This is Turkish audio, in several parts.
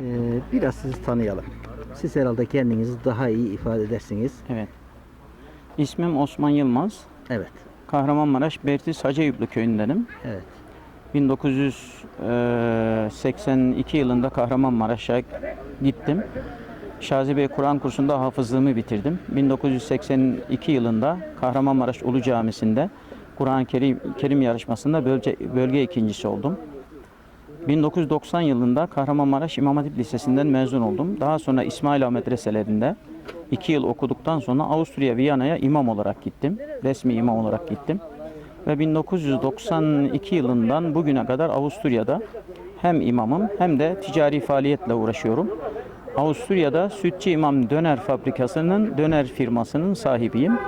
Ee, biraz sizi tanıyalım. Siz herhalde kendinizi daha iyi ifade edersiniz. Evet. İsmim Osman Yılmaz. Evet. Kahramanmaraş Bertiz Hacıyüklü köyündenim. Evet. 1982 yılında Kahramanmaraş'a gittim. Şazi Bey Kur'an kursunda hafızlığımı bitirdim. 1982 yılında Kahramanmaraş Ulu Camisi'nde Kur'an-ı Kerim, Kerim yarışmasında bölge, bölge ikincisi oldum. 1990 yılında Kahramanmaraş İmam Hatip Lisesi'nden mezun oldum. Daha sonra İsmaila medreselerinde 2 yıl okuduktan sonra Avusturya Viyana'ya imam olarak gittim. Resmi imam olarak gittim. Ve 1992 yılından bugüne kadar Avusturya'da hem imamım hem de ticari faaliyetle uğraşıyorum. Avusturya'da Sütçü İmam Döner Fabrikası'nın döner firmasının sahibiyim.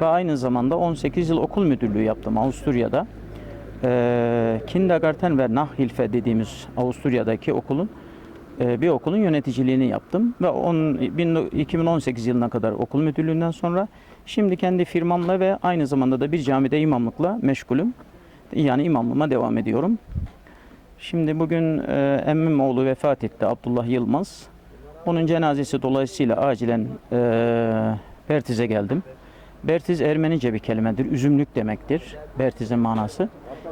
Ve aynı zamanda 18 yıl okul müdürlüğü yaptım Avusturya'da. Ee, Kindergarten ve Nachhilfe dediğimiz Avusturya'daki okulun e, bir okulun yöneticiliğini yaptım ve on, bin- 2018 yılına kadar okul müdürlüğünden sonra şimdi kendi firmamla ve aynı zamanda da bir camide imamlıkla meşgulüm. Yani imamlığıma devam ediyorum. Şimdi bugün e, emmim oğlu vefat etti Abdullah Yılmaz. Onun cenazesi dolayısıyla acilen e, Bertiz'e geldim. Bertiz Ermenice bir kelimedir. Üzümlük demektir. Bertiz'in manası.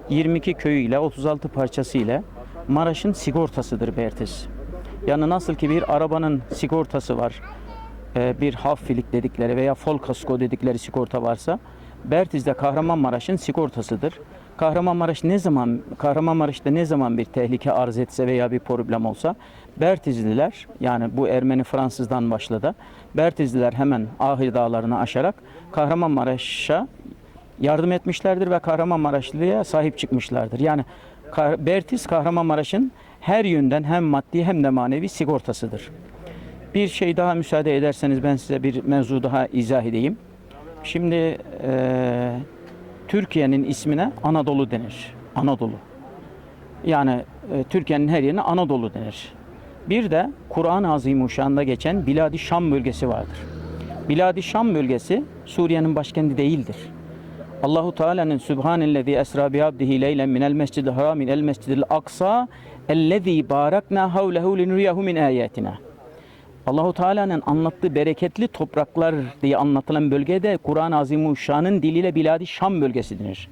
22 köyüyle 36 parçası ile Maraş'ın sigortasıdır Bertiz. Yani nasıl ki bir arabanın sigortası var, e, bir haffilik dedikleri veya fol kasko dedikleri sigorta varsa, Bertiz'de Kahramanmaraş'ın sigortasıdır. Kahramanmaraş ne zaman Kahramanmaraş'ta ne zaman bir tehlike arz etse veya bir problem olsa Bertizliler yani bu Ermeni Fransızdan başladı. Bertizliler hemen Ahir Dağları'nı aşarak Kahramanmaraş'a yardım etmişlerdir ve Kahramanmaraşlı'ya sahip çıkmışlardır. Yani Bertiz Kahramanmaraş'ın her yönden hem maddi hem de manevi sigortasıdır. Bir şey daha müsaade ederseniz ben size bir mevzu daha izah edeyim. Şimdi eee, Türkiye'nin ismine Anadolu denir. Anadolu. Yani e, Türkiye'nin her yerine Anadolu denir. Bir de Kur'an-ı Azimuşşan'da geçen Bilad-i Şam bölgesi vardır. Bilad-i Şam bölgesi Suriye'nin başkenti değildir. Allahu Teala'nın Subhanellezi esra bi abdihi leylen minel mescidil haram el mescidil aksa ellezî barakna havlehu linuriyahu min ayatina. Allahu Teala'nın anlattığı bereketli topraklar diye anlatılan bölgede Kur'an-ı Azimuşşan'ın diliyle Bilad-i Şam bölgesi denir.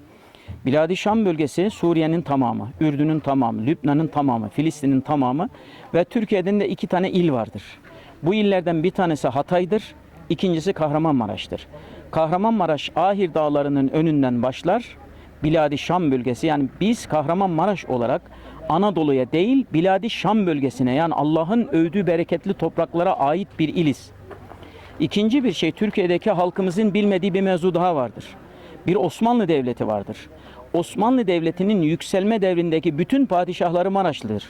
Bilad-i Şam bölgesi Suriye'nin tamamı, Ürdün'ün tamamı, Lübnan'ın tamamı, Filistin'in tamamı ve Türkiye'den de iki tane il vardır. Bu illerden bir tanesi Hatay'dır, ikincisi Kahramanmaraş'tır. Kahramanmaraş Ahir Dağları'nın önünden başlar, Bilad-i Şam bölgesi yani biz Kahramanmaraş olarak Anadolu'ya değil Bilad-i Şam bölgesine yani Allah'ın övdüğü bereketli topraklara ait bir iliz. İkinci bir şey Türkiye'deki halkımızın bilmediği bir mevzu daha vardır. Bir Osmanlı Devleti vardır. Osmanlı Devleti'nin yükselme devrindeki bütün padişahları Maraşlıdır.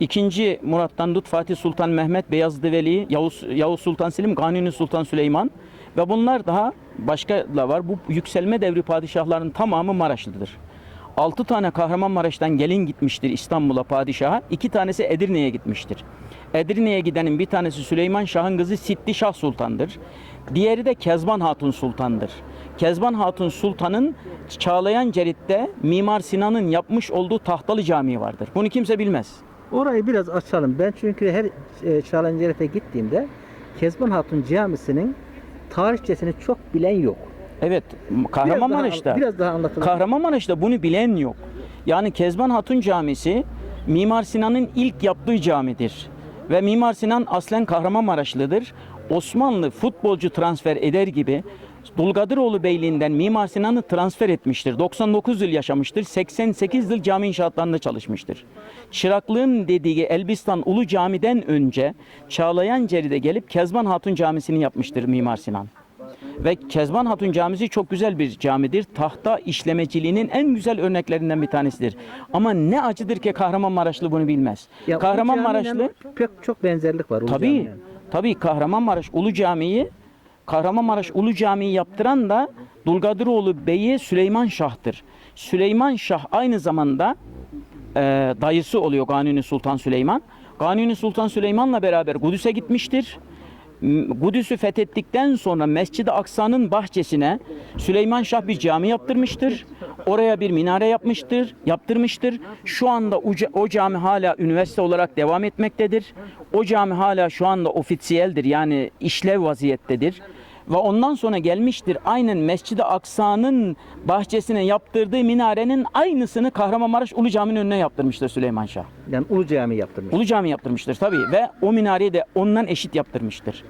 İkinci Murat'tan tut Fatih Sultan Mehmet, Beyazıt Veli, Yavuz, Yavuz Sultan Selim, Kanuni Sultan Süleyman ve bunlar daha başka da var. Bu yükselme devri padişahların tamamı Maraşlıdır. Altı tane Kahramanmaraş'tan gelin gitmiştir İstanbul'a padişaha. iki tanesi Edirne'ye gitmiştir. Edirne'ye gidenin bir tanesi Süleyman Şah'ın kızı Sitti Şah Sultan'dır. Diğeri de Kezban Hatun Sultan'dır. Kezban Hatun Sultan'ın Çağlayan Cerit'te Mimar Sinan'ın yapmış olduğu Tahtalı Camii vardır. Bunu kimse bilmez. Orayı biraz açalım. Ben çünkü her e, Çağlayan gittiğimde Kezban Hatun Camisi'nin tarihçesini çok bilen yok. Evet, Kahramanmaraş'ta. Biraz daha, biraz daha. Kahramanmaraş'ta bunu bilen yok. Yani Kezban Hatun Camisi Mimar Sinan'ın ilk yaptığı camidir. Ve Mimar Sinan aslen Kahramanmaraşlıdır. Osmanlı futbolcu transfer eder gibi Dulgadiroğlu Beyliği'nden Mimar Sinan'ı transfer etmiştir. 99 yıl yaşamıştır. 88 yıl cami inşaatlarında çalışmıştır. Çıraklığın dediği Elbistan Ulu Cami'den önce Çağlayan Ceri'de gelip Kezban Hatun Camisi'ni yapmıştır Mimar Sinan. Ve Kezban Hatun Camisi çok güzel bir camidir. Tahta işlemeciliğinin en güzel örneklerinden bir tanesidir. Ama ne acıdır ki Kahramanmaraşlı bunu bilmez. Ya Kahramanmaraşlı pek çok benzerlik var. Tabii Cami'yle. Tabii Kahramanmaraş Ulu Camii'yi Kahramanmaraş Ulu Camii'yi yaptıran da Dulgadiroğlu Bey'i Süleyman Şah'tır. Süleyman Şah aynı zamanda e, dayısı oluyor Kanuni Sultan Süleyman. Kanuni Sultan Süleyman'la beraber Kudüs'e gitmiştir. Kudüs'ü fethettikten sonra Mescid-i Aksa'nın bahçesine Süleyman Şah bir cami yaptırmıştır. Oraya bir minare yapmıştır, yaptırmıştır. Şu anda o, ca- o cami hala üniversite olarak devam etmektedir. O cami hala şu anda ofisiyeldir yani işlev vaziyettedir. Ve ondan sonra gelmiştir aynen Mescid-i Aksa'nın bahçesine yaptırdığı minarenin aynısını Kahramanmaraş Ulu Cami'nin önüne yaptırmıştır Süleyman Şah. Yani Ulu Cami yaptırmış. Ulu Cami yaptırmıştır tabii ve o minareyi de ondan eşit yaptırmıştır.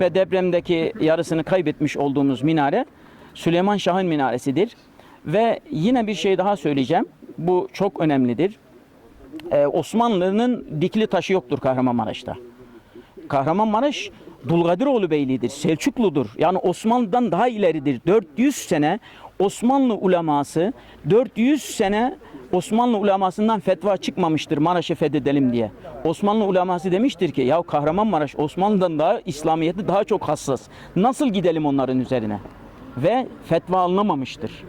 Ve depremdeki yarısını kaybetmiş olduğumuz minare Süleyman Şah'ın minaresidir. Ve yine bir şey daha söyleyeceğim. Bu çok önemlidir. Ee, Osmanlı'nın dikili taşı yoktur Kahramanmaraş'ta. Kahramanmaraş Dulgadiroğlu Beyliği'dir, Selçukludur. Yani Osmanlı'dan daha ileridir. 400 sene Osmanlı uleması, 400 sene Osmanlı ulemasından fetva çıkmamıştır Maraş'ı fethedelim diye. Osmanlı uleması demiştir ki ya Kahramanmaraş Osmanlı'dan daha İslamiyet'i daha çok hassas. Nasıl gidelim onların üzerine? Ve fetva alınamamıştır.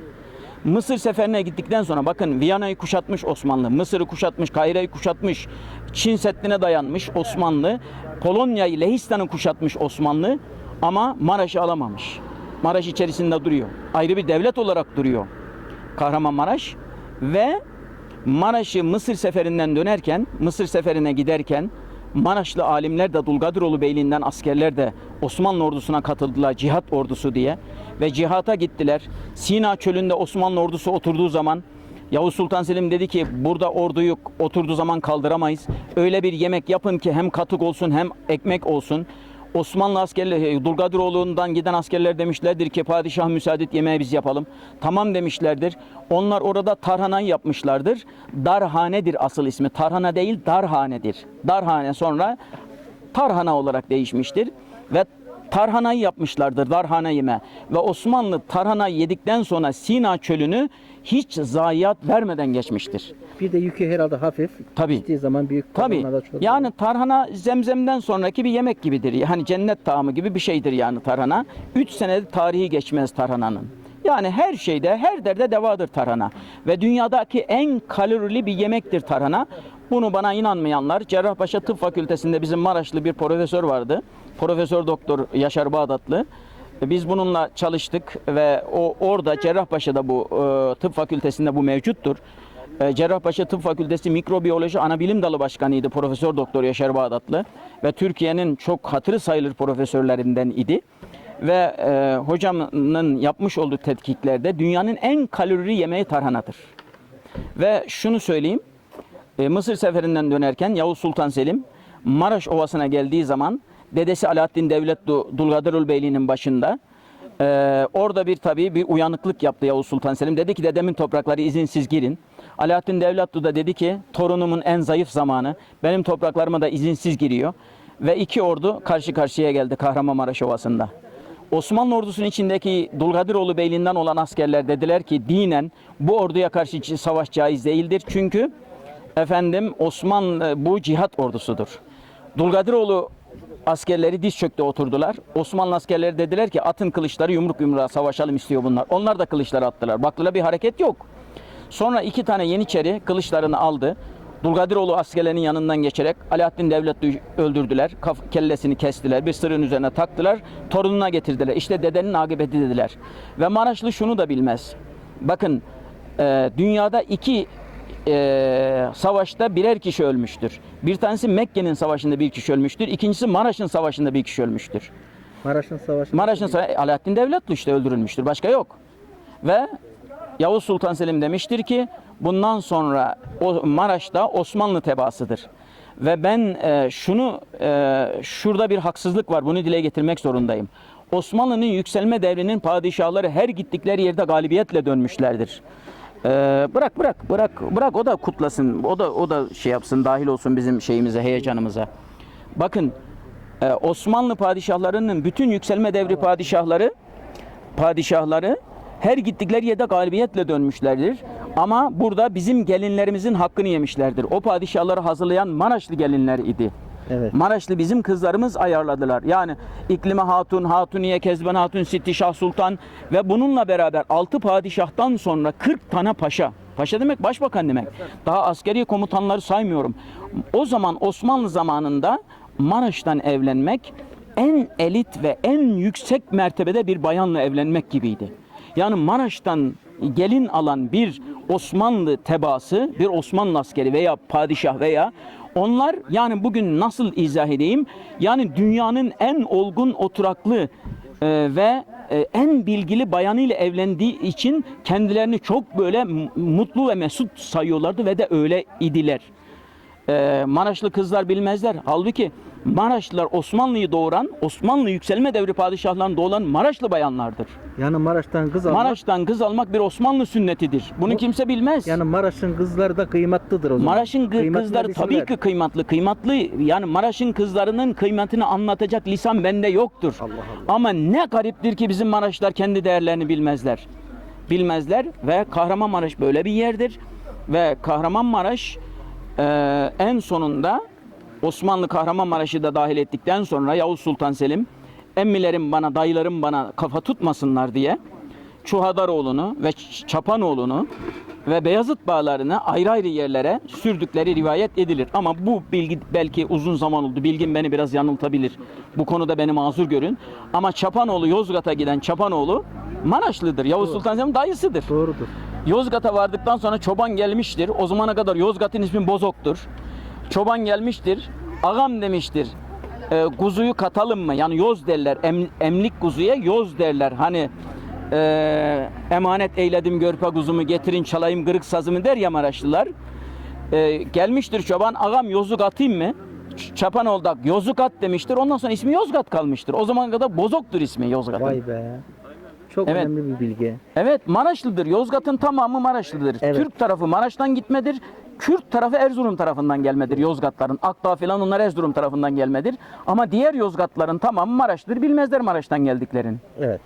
Mısır seferine gittikten sonra bakın Viyana'yı kuşatmış Osmanlı, Mısır'ı kuşatmış, Kahire'yi kuşatmış, Çin Seddi'ne dayanmış Osmanlı, Polonya'yı, Lehistan'ı kuşatmış Osmanlı ama Maraş'ı alamamış. Maraş içerisinde duruyor. Ayrı bir devlet olarak duruyor Kahramanmaraş ve Maraş'ı Mısır seferinden dönerken, Mısır seferine giderken Maraşlı alimler de Dulgadiroğlu Beyliği'nden askerler de Osmanlı ordusuna katıldılar cihat ordusu diye ve cihata gittiler. Sina çölünde Osmanlı ordusu oturduğu zaman Yavuz Sultan Selim dedi ki burada orduyu oturduğu zaman kaldıramayız. Öyle bir yemek yapın ki hem katık olsun hem ekmek olsun. Osmanlı askerleri, Dulgadiroğlu'ndan giden askerler demişlerdir ki padişah müsaade et yemeği biz yapalım. Tamam demişlerdir. Onlar orada tarhanayı yapmışlardır. Darhanedir asıl ismi. Tarhana değil darhanedir. Darhane sonra tarhana olarak değişmiştir. Ve tarhanayı yapmışlardır darhane yeme. Ve Osmanlı tarhanayı yedikten sonra Sina çölünü hiç zayiat vermeden geçmiştir. Bir de yükü herhalde hafif. Tabii. Gittiği zaman büyük Tabii. Yani tarhana zemzemden sonraki bir yemek gibidir. Hani cennet taamı gibi bir şeydir yani tarhana. 3 senede tarihi geçmez tarhananın. Yani her şeyde, her derde devadır tarhana. Ve dünyadaki en kalorili bir yemektir tarhana. Bunu bana inanmayanlar, Cerrahpaşa Tıp Fakültesi'nde bizim Maraşlı bir profesör vardı. Profesör Doktor Yaşar Bağdatlı. Biz bununla çalıştık ve o orada Cerrahpaşa'da bu e, tıp fakültesinde bu mevcuttur. E, Cerrahpaşa Tıp Fakültesi Mikrobiyoloji Anabilim Dalı Başkanıydı Profesör Doktor Yaşar Bağdatlı ve Türkiye'nin çok hatırı sayılır profesörlerinden idi. Ve e, hocamın yapmış olduğu tetkiklerde dünyanın en kalorili yemeği tarhanadır. Ve şunu söyleyeyim. E, Mısır seferinden dönerken Yavuz Sultan Selim Maraş Ovası'na geldiği zaman dedesi Alaaddin Devlet Du- Dulgadirul Beyliği'nin başında e, orada bir tabii bir uyanıklık yaptı Yavuz Sultan Selim. Dedi ki dedemin toprakları izinsiz girin. Alaaddin Devletlu da dedi ki torunumun en zayıf zamanı benim topraklarıma da izinsiz giriyor. Ve iki ordu karşı karşıya geldi Kahramanmaraş Ovası'nda. Osmanlı ordusunun içindeki Dulgadiroğlu Beyliğinden olan askerler dediler ki dinen bu orduya karşı savaş caiz değildir. Çünkü efendim Osmanlı bu cihat ordusudur. Dulgadiroğlu askerleri diz çöktü oturdular. Osmanlı askerleri dediler ki atın kılıçları yumruk yumruğa savaşalım istiyor bunlar. Onlar da kılıçları attılar. Baktılar bir hareket yok. Sonra iki tane Yeniçeri kılıçlarını aldı. Dulgadiroğlu askerlerinin yanından geçerek Alaaddin Devlet'i öldürdüler. Kaf- kellesini kestiler. Bir sırrın üzerine taktılar. Torununa getirdiler. İşte dedenin akıbeti dediler. Ve Maraşlı şunu da bilmez. Bakın e, dünyada iki e, savaşta birer kişi ölmüştür. Bir tanesi Mekke'nin savaşında bir kişi ölmüştür. İkincisi Maraş'ın savaşında bir kişi ölmüştür. Maraş'ın savaşı. Maraş'ın savaşı Alaaddin Devletli işte öldürülmüştür. Başka yok. Ve Yavuz Sultan Selim demiştir ki bundan sonra o Maraş'ta Osmanlı tebaasıdır. Ve ben e, şunu e, şurada bir haksızlık var. Bunu dile getirmek zorundayım. Osmanlı'nın yükselme devrinin padişahları her gittikleri yerde galibiyetle dönmüşlerdir. E, bırak bırak bırak bırak o da kutlasın. O da o da şey yapsın dahil olsun bizim şeyimize heyecanımıza. Bakın e, Osmanlı padişahlarının bütün yükselme devri padişahları padişahları her gittikleri yerde galibiyetle dönmüşlerdir. Ama burada bizim gelinlerimizin hakkını yemişlerdir. O padişahları hazırlayan Maraşlı gelinler idi. Evet. Maraşlı bizim kızlarımız ayarladılar. Yani İklime Hatun, Hatuniye, Kezban Hatun, Sitti Şah Sultan ve bununla beraber 6 padişahtan sonra 40 tane paşa. Paşa demek başbakan demek. Daha askeri komutanları saymıyorum. O zaman Osmanlı zamanında Maraş'tan evlenmek en elit ve en yüksek mertebede bir bayanla evlenmek gibiydi. Yani Maraş'tan gelin alan bir Osmanlı tebaası, bir Osmanlı askeri veya padişah veya onlar yani bugün nasıl izah edeyim? Yani dünyanın en olgun oturaklı e, ve e, en bilgili bayanıyla evlendiği için kendilerini çok böyle mutlu ve mesut sayıyorlardı ve de öyle idiler. Ee, Maraşlı kızlar bilmezler. Halbuki Maraşlılar Osmanlı'yı doğuran, Osmanlı yükselme devri padişahlarını doğuran Maraşlı bayanlardır. Yani Maraş'tan kız almak. Maraş'tan kız almak bir Osmanlı sünnetidir. Bunu Bu- kimse bilmez. Yani Maraş'ın kızları da kıymetlidir o zaman. Maraş'ın kızları tabii ki kıymetli. Kıymetli yani Maraş'ın kızlarının kıymetini anlatacak lisan bende yoktur. Allah Allah. Ama ne gariptir ki bizim Maraşlar kendi değerlerini bilmezler. Bilmezler ve Kahramanmaraş böyle bir yerdir. Ve Kahramanmaraş e, en sonunda Osmanlı Kahramanmaraş'ı da dahil ettikten sonra Yavuz Sultan Selim emmilerim bana, dayılarım bana kafa tutmasınlar diye Çuhadaroğlu'nu ve Çapanoğlu'nu ve Beyazıt bağlarını ayrı ayrı yerlere sürdükleri rivayet edilir. Ama bu bilgi belki uzun zaman oldu. Bilgin beni biraz yanıltabilir. Bu konuda beni mazur görün. Ama Çapanoğlu Yozgat'a giden Çapanoğlu Maraşlıdır. Yavuz Sultan Selim dayısıdır. Doğrudur. Yozgat'a vardıktan sonra çoban gelmiştir. O zamana kadar Yozgat'ın ismi Bozok'tur. Çoban gelmiştir. Ağam demiştir. E, kuzuyu katalım mı? Yani yoz derler. Em- emlik kuzuya yoz derler. Hani e, emanet eyledim görpe kuzumu getirin çalayım kırık sazımı der ya Maraşlılar. E, gelmiştir çoban ağam yozuk atayım mı? Çapan oldak yozuk at demiştir. Ondan sonra ismi Yozgat kalmıştır. O zamana kadar Bozok'tur ismi Yozgat'ın. Vay be. Çok Evet. önemli bir bilgi. Evet Maraşlıdır. Yozgat'ın tamamı Maraşlıdır. Evet. Türk tarafı Maraş'tan gitmedir. Kürt tarafı Erzurum tarafından gelmedir Yozgatların. Akdağ filan onlar Erzurum tarafından gelmedir. Ama diğer Yozgatların tamamı Maraşlıdır. Bilmezler Maraş'tan geldiklerini. Evet.